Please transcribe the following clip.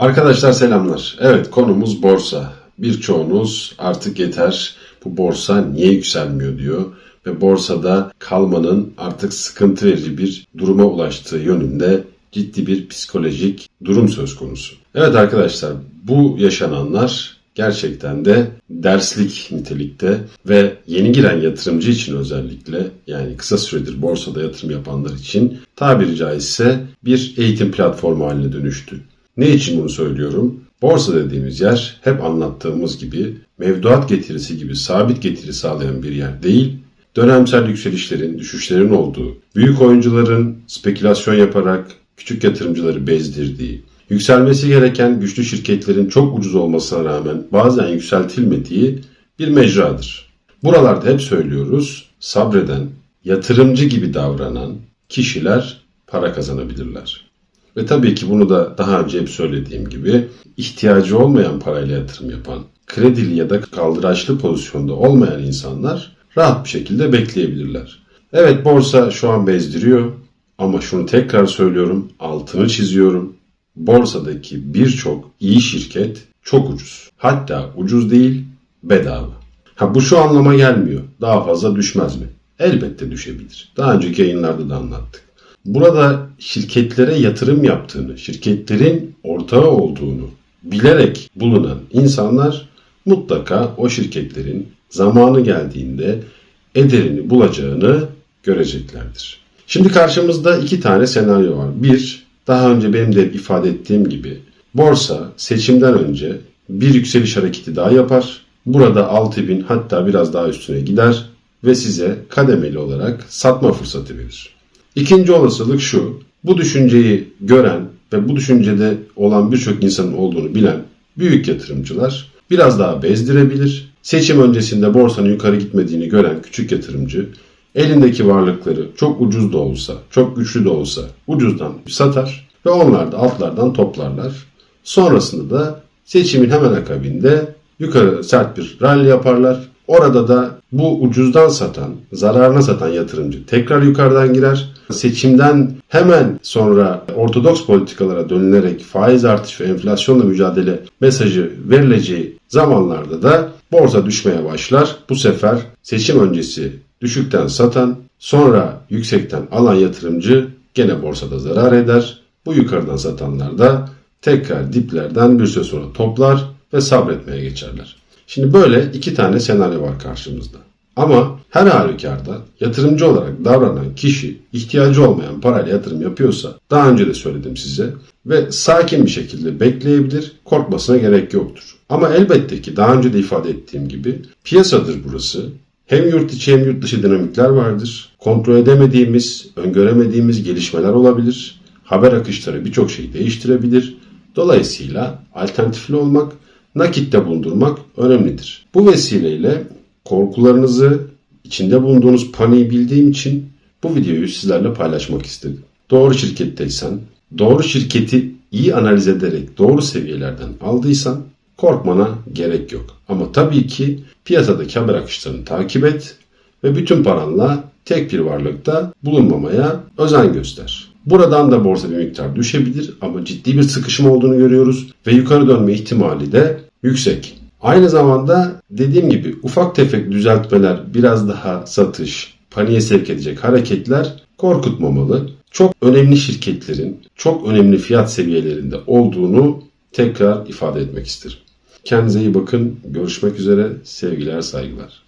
Arkadaşlar selamlar. Evet konumuz borsa. Birçoğunuz artık yeter bu borsa niye yükselmiyor diyor ve borsada kalmanın artık sıkıntı verici bir duruma ulaştığı yönünde ciddi bir psikolojik durum söz konusu. Evet arkadaşlar bu yaşananlar gerçekten de derslik nitelikte ve yeni giren yatırımcı için özellikle yani kısa süredir borsada yatırım yapanlar için tabiri caizse bir eğitim platformu haline dönüştü. Ne için bunu söylüyorum? Borsa dediğimiz yer hep anlattığımız gibi mevduat getirisi gibi sabit getiri sağlayan bir yer değil, dönemsel yükselişlerin, düşüşlerin olduğu, büyük oyuncuların spekülasyon yaparak küçük yatırımcıları bezdirdiği, yükselmesi gereken güçlü şirketlerin çok ucuz olmasına rağmen bazen yükseltilmediği bir mecradır. Buralarda hep söylüyoruz, sabreden, yatırımcı gibi davranan kişiler para kazanabilirler. Ve tabii ki bunu da daha önce hep söylediğim gibi ihtiyacı olmayan parayla yatırım yapan, kredili ya da kaldıraçlı pozisyonda olmayan insanlar rahat bir şekilde bekleyebilirler. Evet borsa şu an bezdiriyor ama şunu tekrar söylüyorum, altını çiziyorum. Borsadaki birçok iyi şirket çok ucuz. Hatta ucuz değil, bedava. Ha bu şu anlama gelmiyor. Daha fazla düşmez mi? Elbette düşebilir. Daha önceki yayınlarda da anlattık. Burada şirketlere yatırım yaptığını, şirketlerin ortağı olduğunu bilerek bulunan insanlar mutlaka o şirketlerin zamanı geldiğinde ederini bulacağını göreceklerdir. Şimdi karşımızda iki tane senaryo var. Bir, daha önce benim de ifade ettiğim gibi borsa seçimden önce bir yükseliş hareketi daha yapar. Burada 6000 hatta biraz daha üstüne gider ve size kademeli olarak satma fırsatı verir. İkinci olasılık şu. Bu düşünceyi gören ve bu düşüncede olan birçok insanın olduğunu bilen büyük yatırımcılar biraz daha bezdirebilir. Seçim öncesinde borsanın yukarı gitmediğini gören küçük yatırımcı elindeki varlıkları çok ucuz da olsa, çok güçlü de olsa ucuzdan satar ve onlar da altlardan toplarlar. Sonrasında da seçimin hemen akabinde yukarı sert bir rally yaparlar. Orada da bu ucuzdan satan, zararına satan yatırımcı tekrar yukarıdan girer. Seçimden hemen sonra ortodoks politikalara dönülerek faiz artış ve enflasyonla mücadele mesajı verileceği zamanlarda da borsa düşmeye başlar. Bu sefer seçim öncesi düşükten satan, sonra yüksekten alan yatırımcı gene borsada zarar eder. Bu yukarıdan satanlar da tekrar diplerden bir süre sonra toplar ve sabretmeye geçerler. Şimdi böyle iki tane senaryo var karşımızda. Ama her halükarda yatırımcı olarak davranan kişi ihtiyacı olmayan parayla yatırım yapıyorsa daha önce de söyledim size ve sakin bir şekilde bekleyebilir, korkmasına gerek yoktur. Ama elbette ki daha önce de ifade ettiğim gibi piyasadır burası. Hem yurt içi hem yurt dışı dinamikler vardır. Kontrol edemediğimiz, öngöremediğimiz gelişmeler olabilir. Haber akışları birçok şeyi değiştirebilir. Dolayısıyla alternatifli olmak, nakitte bulundurmak önemlidir. Bu vesileyle korkularınızı, içinde bulunduğunuz paniği bildiğim için bu videoyu sizlerle paylaşmak istedim. Doğru şirketteysen, doğru şirketi iyi analiz ederek doğru seviyelerden aldıysan korkmana gerek yok. Ama tabii ki piyasadaki haber akışlarını takip et ve bütün paranla tek bir varlıkta bulunmamaya özen göster. Buradan da borsa bir miktar düşebilir ama ciddi bir sıkışma olduğunu görüyoruz ve yukarı dönme ihtimali de yüksek. Aynı zamanda dediğim gibi ufak tefek düzeltmeler, biraz daha satış, paniğe sevk edecek hareketler korkutmamalı. Çok önemli şirketlerin çok önemli fiyat seviyelerinde olduğunu tekrar ifade etmek isterim. Kendinize iyi bakın. Görüşmek üzere. Sevgiler, saygılar.